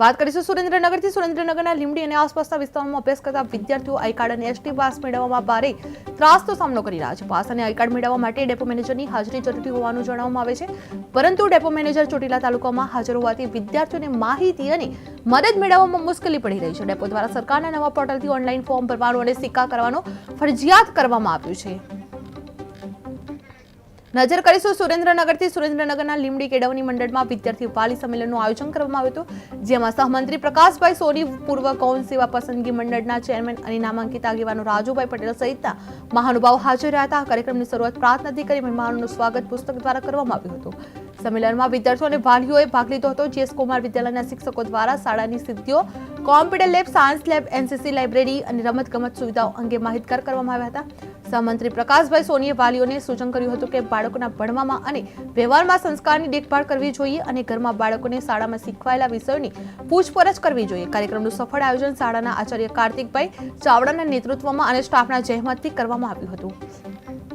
વાત કરીશું સુરેન્દ્રનગરથી. સુરેન્દ્રનગરના લીંબડી અને આસપાસના વિસ્તારોમાં અભ્યાસ કરતા વિદ્યાર્થીઓ આઈ કાર્ડ અને એસટી પાસ મેળવવામાં ભારે ત્રાસનો સામનો કરી રહ્યા છે. પાસ અને આઈ કાર્ડ મેળવવા માટે ડેપો મેનેજરની હાજરી જરૂરી હોવાનું જણાવવામાં આવે છે. પરંતુ ડેપો મેનેજર ચોટીલા તાલુકામાં હાજર હોવાથી વિદ્યાર્થીઓને માહિતી અને મદદ મેળવવામાં મુશ્કેલી પડી રહી છે. ડેપો દ્વારા સરકારના નવા પોર્ટલથી ઓનલાઈન ફોર્મ ભરવાનું અને સિક્કા કરવાનો ફરજિયાત કરવામાં આવ્યું છે. નજર કરીશું સુરેન્દ્રનગરથી. સુરેન્દ્રનગરના લીમડી કેળવણી મંડળમાં વિદ્યાર્થી વાલી સંમેલનનું આયોજન કરવામાં આવ્યું હતું, જેમાં સહમંત્રી પ્રકાશભાઈ સોની, પૂર્વ કૌન સેવા પસંદગી મંડળના ચેરમેન અને નામાંકિત આગેવાનો રાજુભાઈ પટેલ સહિતના મહાનુભાવો હાજર રહ્યા હતા. કાર્યક્રમની શરૂઆત પ્રાર્થનાથી કરી મહેમાનોનું સ્વાગત પુસ્તક દ્વારા કરવામાં આવ્યું હતું. સંમેલનમાં વિદ્યાર્થીઓ અને વાલીઓએ ભાગ લીધો હતો. જીએસ કુમાર વિદ્યાલયના શિક્ષકો દ્વારા શાળાની સિદ્ધિઓ, computer lab, science lab, NCC library અને રમતગમત સુવિધાઓ અંગે માહિતગાર કરવામાં આવ્યા હતા. સહમંત્રી પ્રકાશભાઈ સોનીએ વાલીઓને સૂચન કર્યું હતું કે બાળકોના ભણવામાં અને વ્યવહારમાં સંસ્કારની દેખભાળ કરવી જોઈએ અને ઘરમાં બાળકોને શાળામાં શીખવાયેલા વિષયોની પૂછપરછ કરવી જોઈએ. કાર્યક્રમનું સફળ આયોજન શાળાના આચાર્ય કાર્તિકભાઈ ચાવડાના નેતૃત્વમાં અને સ્ટાફના જહેમતથી કરવામાં આવ્યું હતું.